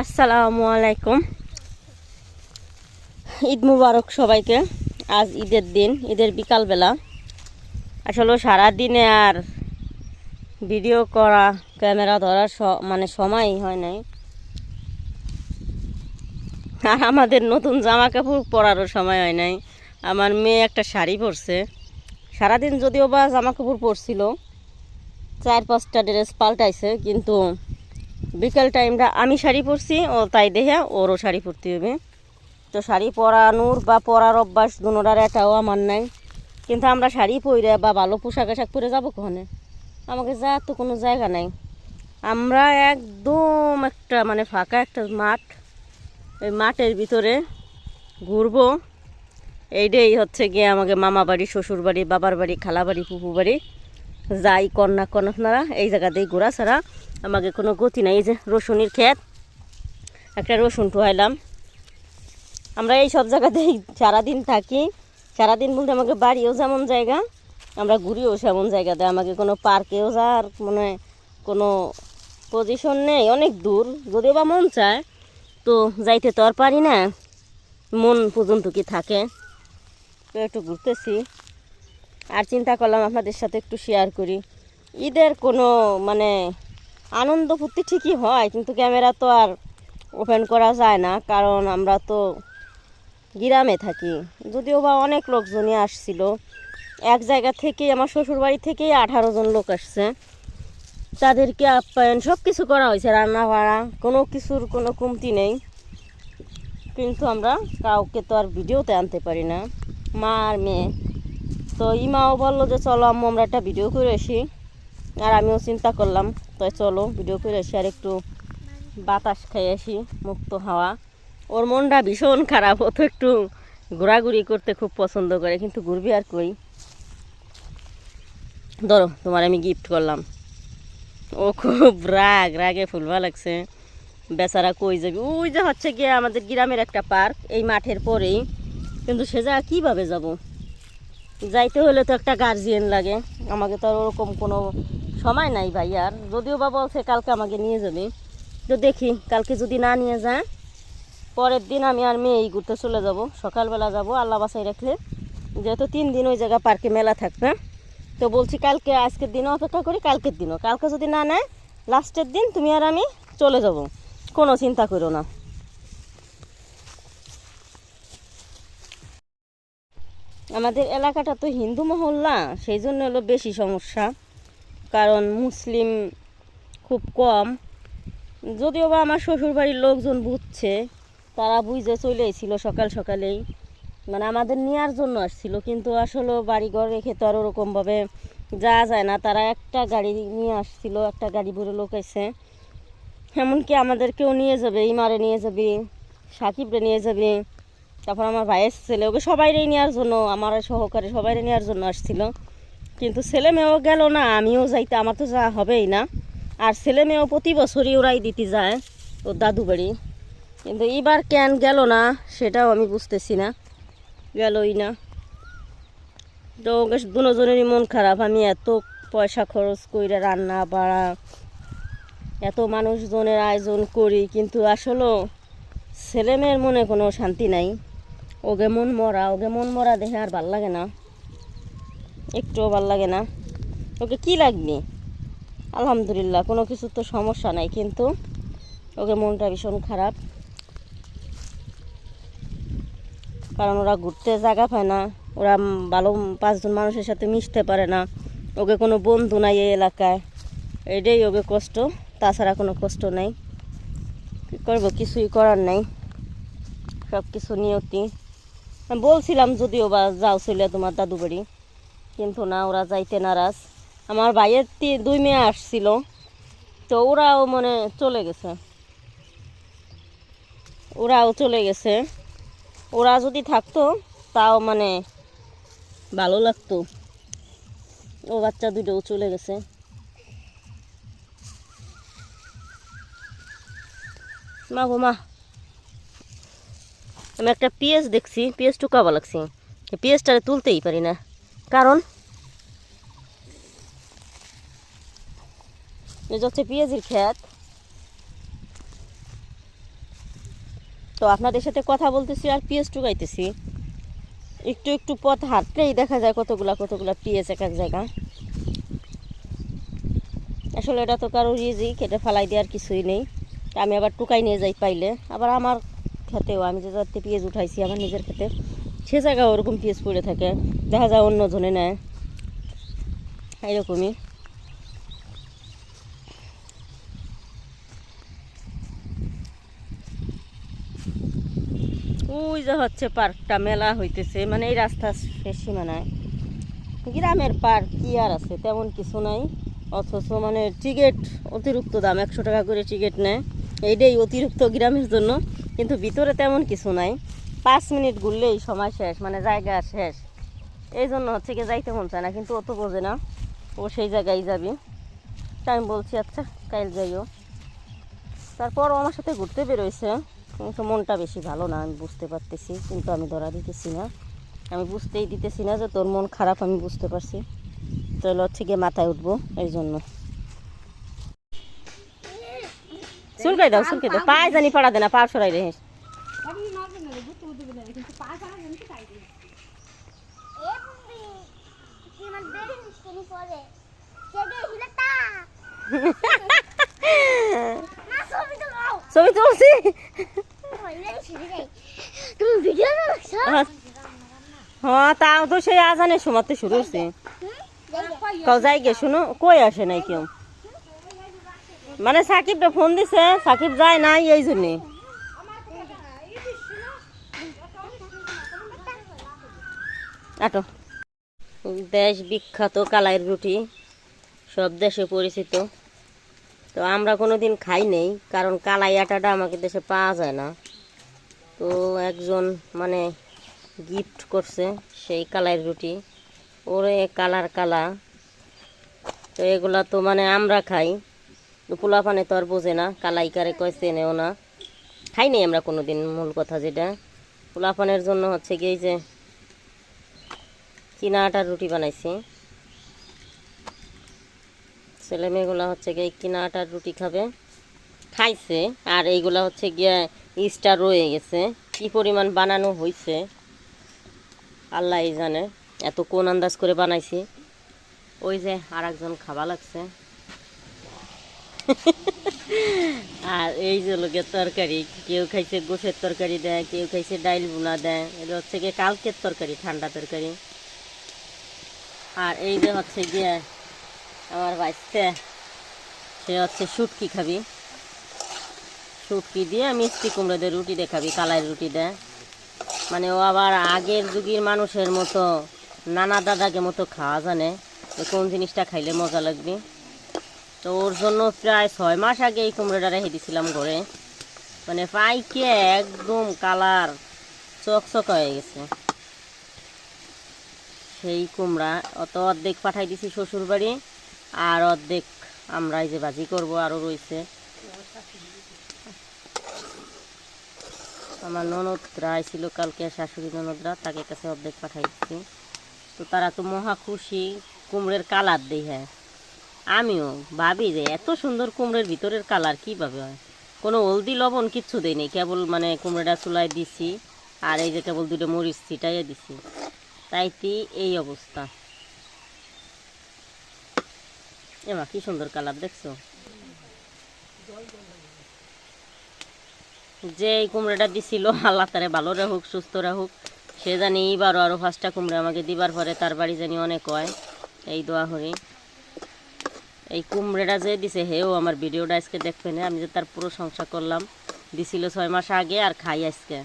আসসালামু আলাইকুম। ঈদ মুবারক সবাইকে। আজ ঈদের দিন, ঈদের বিকালবেলা। আসলে সারাদিনে আর ভিডিও করা, ক্যামেরা ধরার মানে সময়ই হয় নাই। আর আমাদের নতুন জামা কাপড় পরারও সময় হয় নাই। আমার মেয়ে একটা শাড়ি পরছে। সারাদিন যদিও বা জামা কাপড় পরছিল, চার পাঁচটা ড্রেস পাল্টাইছে, কিন্তু বিকেল টাইমটা আমি শাড়ি পরছি, ও তাই দেখে ওরও শাড়ি পরতে হবে তো শাড়ি পরানোর বা পরার অভ্যাস দুনোটার এটাও আমার নাই। কিন্তু আমরা শাড়ি পরে বা ভালো পোশাক আশাক পরে যাব কখনে? আমাকে যা তো কোনো জায়গা নাই। আমরা একদম একটা মানে ফাঁকা একটা মাঠ। ওই মাঠের ভিতরে ঘুরবো। এইটাই হচ্ছে গিয়ে আমাকে মামা বাড়ি শ্বশুর বাড়ি বাবার বাড়ি খালা বাড়ি পুপু বাড়ি যাই কন্যা কনকনারা এই জায়গাতেই ঘোরা ছাড়া আমাকে কোনো গতি নাই এই যে রসুনের ক্ষেত। একটা রসুন টুয়াইলাম আমরা এই সব জায়গাতেই সারাদিন থাকি। সারাদিন বলতে আমাকে বাড়িও যেমন জায়গা, আমরা ঘুরিও সেমন জায়গাতে। আমাকে কোনো পার্কেও যাওয়ার মানে কোনো পজিশন নেই, অনেক দূর। যদিও বা মন চায়, তো যাইতে তো আর পারি না। মন পর্যন্ত কি থাকে? তো একটু ঘুরতেছি। আর চিন্তা করলাম আপনাদের সাথে একটু শেয়ার করি। ঈদের কোনো মানে আনন্দ ফুর্তি ঠিকই হয়, কিন্তু ক্যামেরা তো আর ওপেন করা যায় না, কারণ আমরা তো গ্রামে থাকি। যদিও বা অনেক লোকজনই আসছিল। এক জায়গা থেকেই, আমার শ্বশুরবাড়ি থেকেই আঠারো জন লোক আসছে। তাদেরকে আপ্যায়ন সব কিছু করা হয়েছে রান্না বাড়া কোনো কিছুর কোনো কমতি নেই। কিন্তু আমরা কাউকে তো আর ভিডিওতে আনতে পারি না। মা আর মেয়ে। তো ইমাও বলল যে, চলো আম্মু, আমরা একটা ভিডিও করে আসি। আর আমিও চিন্তা করলাম তো চলো ভিডিও করে আসি আর একটু বাতাস খাই আসি, মুক্ত হাওয়া। ওর মনটা ভীষণ খারাপ, ও তো একটু ঘোরাঘুরি করতে খুব পছন্দ করে, কিন্তু ঘুরবি আর কই? ধরো, তোমার আমি গিফট করলাম। ও খুব রাগ, রাগে ফুলবা লাগছে। বেচারা কই যাবি? ওই যে হচ্ছে গিয়ে আমাদের গ্রামের একটা পার্ক, এই মাঠের পরেই। কিন্তু সে জায়গা কীভাবে যাব? যাইতে হলে তো একটা গার্জিয়ান লাগে। আমাকে তো ওরকম কোনো সময় নাই ভাই আর। যদিও বা বলছে কালকে আমাকে নিয়ে যাবে। তো দেখি, কালকে যদি না নিয়ে যায়, পরের দিন আমি আর মেয়ে এই ঘুরতে চলে যাব। সকালবেলা যাব আল্লাহ বাসাই রাখলে। যেহেতু তিন দিন ওই জায়গা পার্কে মেলা থাকবে। তো বলছি কালকে, আজকের দিনও অপেক্ষা করি, কালকের দিনও। কালকে যদি না নেয় লাস্টের দিন তুমি আর আমি চলে যাব। কোনো চিন্তা করো না। আমাদের এলাকাটা তো হিন্দু মহল্লা, সেই জন্য হলো বেশি সমস্যা। কারণ মুসলিম খুব কম। যদিও বা আমার শ্বশুরবাড়ির লোকজন বুঝছে, তারা বুঝে চলে এসেছিল সকাল সকালেই। মানে আমাদের নেওয়ার জন্য আসছিল, কিন্তু আসলে বাড়িঘর রেখে তো আর ওরকমভাবে যাওয়া যায় না। তারা একটা গাড়ি নিয়ে আসছিল, একটা গাড়ি ভরে লোক এসে। এমনকি আমাদেরকেও নিয়ে যাবে, ইমারে নিয়ে যাবে, সাকিবরে নিয়ে যাবে। তারপর আমার ভাইয়ের ছেলে, ওকে সবাইরে নেওয়ার জন্য, আমার সহকারে সবাইরে নেওয়ার জন্য আসছিল। কিন্তু ছেলে মেয়েও গেল না, আমিও যাইতে, আমার তো যাওয়া হবেই না। আর ছেলে মেয়েও প্রতি বছরই ওরাই দিতে যায়, ওর দাদু বাড়ি। কিন্তু এবার কেন গেল না, সেটাও আমি বুঝতেছি না, গেলই না। তো দুজনেরই মন খারাপ, আমি এত পয়সা খরচ করে রান্না, বাড়া, এত মানুষজনের আয়োজন করি, কিন্তু আসলেও ছেলে মেয়ের মনে কোনো শান্তি নাই। ওকে মন মরা ওকে মন মরা দেখে আর ভালো লাগে না। একটুও ভালো লাগে না। ওকে কি লাগবে? আলহামদুলিল্লাহ, কোনো কিছু তো সমস্যা নাই, কিন্তু ওকে মনটা ভীষণ খারাপ। কারণ ওরা ঘুরতে জায়গা পায় না, ওরা ভালো পাঁচজন মানুষের সাথে মিশতে পারে না। ওকে কোনো বন্ধু নাই এই এলাকায়। এটাই ওকে কষ্ট, তাছাড়া কোনো কষ্ট নাই। কী করব? কিছুই করার নাই। সব কিছু নিয়তি। বলছিলাম যদিও বা যাও ছিল তোমার দাদু বাড়ি। কিন্তু না, ওরা যাইতে নারাজ। আমার ভাইয়ের দুই মেয়ে আসছিল। তো ওরাও মানে চলে গেছে। ওরাও চলে গেছে। ওরা যদি থাকতো, তাও মানে ভালো লাগতো। ও বাচ্চা দুটোও চলে গেছে। মা গো, মা। আমি একটা পেঁয়াজ দেখছি, পেঁয়াজ টুকাবা লাগছে। পেঁয়াজটা তুলতেই পারি না। কারণ? যে হচ্ছে পেঁয়াজের তো আপনাদের সাথে কথা বলতেছি আর পিএস টুকাইতেছি। একটু একটু পথ হাঁটলেই দেখা যায় কতগুলা কতগুলা পিএস এক এক জায়গা। আসলে এটা তো কারোর রিজিক, এটা ফালাই দেওয়ার কিছুই নেই। আমি আবার টুকাই নিয়ে যাই পাইলে। আবার আমার খেতেও, আমি যে যাতে পেঁয়াজ উঠাইছি আমার নিজের খেতে, সে জায়গায় ওরকম পেঁয়াজ পড়ে থাকে, দেখা যায় অন্য জনে নেয়। এরকমই ওই যে হচ্ছে পার্কটা, মেলা হইতেছে মানে এই রাস্তা শেষ সীমানায়। গ্রামের পার্ক কি আর আছে, তেমন কিছু নাই। অথচ মানে টিকিট অতিরিক্ত দাম, একশো টাকা করে টিকিট নেয়। এইটাই অতিরিক্ত গ্রামের জন্য। কিন্তু ভিতরে তেমন কিছু নাই। পাঁচ মিনিট ঘুরলেই সময় শেষ মানে জায়গা শেষ। এই জন্য হচ্ছে কি যাইতে মন চায় না, কিন্তু অত বোঝে না। ও সেই জায়গায় যাবি। তাই আমি বলছি আচ্ছা কাইল যাইও। তারপর আমার সাথে ঘুরতে বেরোইছে। কিন্তু মনটা বেশি ভালো না, আমি বুঝতে পারতেছি, কিন্তু আমি ধরা দিতেছি না। আমি বুঝতেই দিতেছি না যে তোর মন খারাপ, আমি বুঝতে পারছি। তাহলে হচ্ছে গিয়ে মাথায় উঠবো, এই জন্য। চুলকাই দাও চুলকাই দাও। পায়ে জানি পাড়া দে না পা সরাই রে ছবি তুলছি। হ্যাঁ তাও তো সেই আজানের সময়তে শুরু হচ্ছে কাউ যাই গে শুনো কই আসে নাই কেউ? মানে সাকিবটা ফোন দিছে, সাকিব যায় নাই এই জন্যে। দেশ বিখ্যাত কালাইয়ের রুটি, সব দেশে পরিচিত। তো আমরা কোনো দিন খাই নেই, কারণ কালাই আটাটা আমাকে দেশে পাওয়া যায় না। তো একজন মানে গিফট করছে সেই কালাইয়ের রুটি। ওরে কালার কালা। তো এগুলা তো মানে আমরা খাই। পোলা পানে তো আর বোঝে না কালাই কারে কয় চেনেও না। খাই নাই আমরা কোনো দিন মূল কথা যেটা। পোলা পানের জন্য হচ্ছে এই যে চীনা আটার রুটি বানাইছি। ছেলে মেয়েগুলা হচ্ছে গিয়ে কিনা আটার রুটি খাবে। খাইছে, আর এইগুলা হচ্ছে গিয়ে ইস্টার রয়ে গেছে। কি পরিমাণ বানানো হয়েছে আল্লাহ জানে। এত কোন আন্দাজ করে বানাইছি। ওই যে আর একজন খাওয়া লাগছে। আর এই যে লোকের তরকারি, কেউ খাইছে গোসের তরকারি দেয়, কেউ খাইছে ডাইল বুনা দেয়, এটা হচ্ছে গিয়ে কালকের তরকারি, ঠান্ডা তরকারি। আর এই যে হচ্ছে গিয়ে আমার বাচ্চা সে হচ্ছে শুটকি খাবি। শুটকি দিয়ে মিষ্টি কুমড়ো দিয়ে রুটি দেখাবি কালাই রুটি দেয়। মানে ও আবার আগের যুগের মানুষের মতো, নানা দাদাকে মতো খাওয়া জানে কোন জিনিসটা খাইলে মজা লাগবে। তো ওর জন্য প্রায় ছয় মাস আগে এই কুমড়োটা রেখে দিয়েছিলাম ঘরে। মানে পাইকে একদম কালার চকচক হয়ে গেছে। সেই কুমড়া, অত অর্ধেক পাঠাই দিছি শ্বশুর বাড়ি আর অর্ধেক আমরা এই যে ভাজি করব আরও রয়েছে। আমার ননদরা আইছিল কালকে শাশুড়ি ননদরা, তাকে কাছে অর্ধেক পাঠাই দিচ্ছি তো তারা তো মহা খুশি, কুমড়ের কালার দেই হ্যাঁ আমিও, ভাবি যে এত সুন্দর কুমড়ের ভিতরের কালার কীভাবে হয়? কোনো হলদি লবণ কিচ্ছু দেয়নি কেবল মানে কুমড়োটা চুলায় দিছি, আর এই যে কেবল দুটো মরিচ ছিটাইয়ে দিছি। তাইতে এই অবস্থা। এমা, কি সুন্দর কালার, দেখছ? যে এই কুমড়োটা দিছিল, আল্লাহ তারে ভালো রাখুক সুস্থ রাখুক সে জানি এইবারও আরও পাঁচটা কুমড়ো আমাকে দিবার পরে তার বাড়ি জানি অনেক হয়। এই দোয়া করি। এই কুমড়েটা যে দিছে হেও আমার ভিডিওটা আজকে দেখবে না আমি যে তার পুরো সংসার করলাম, দিছিল ছয় মাস আগে আর খাই আজকে।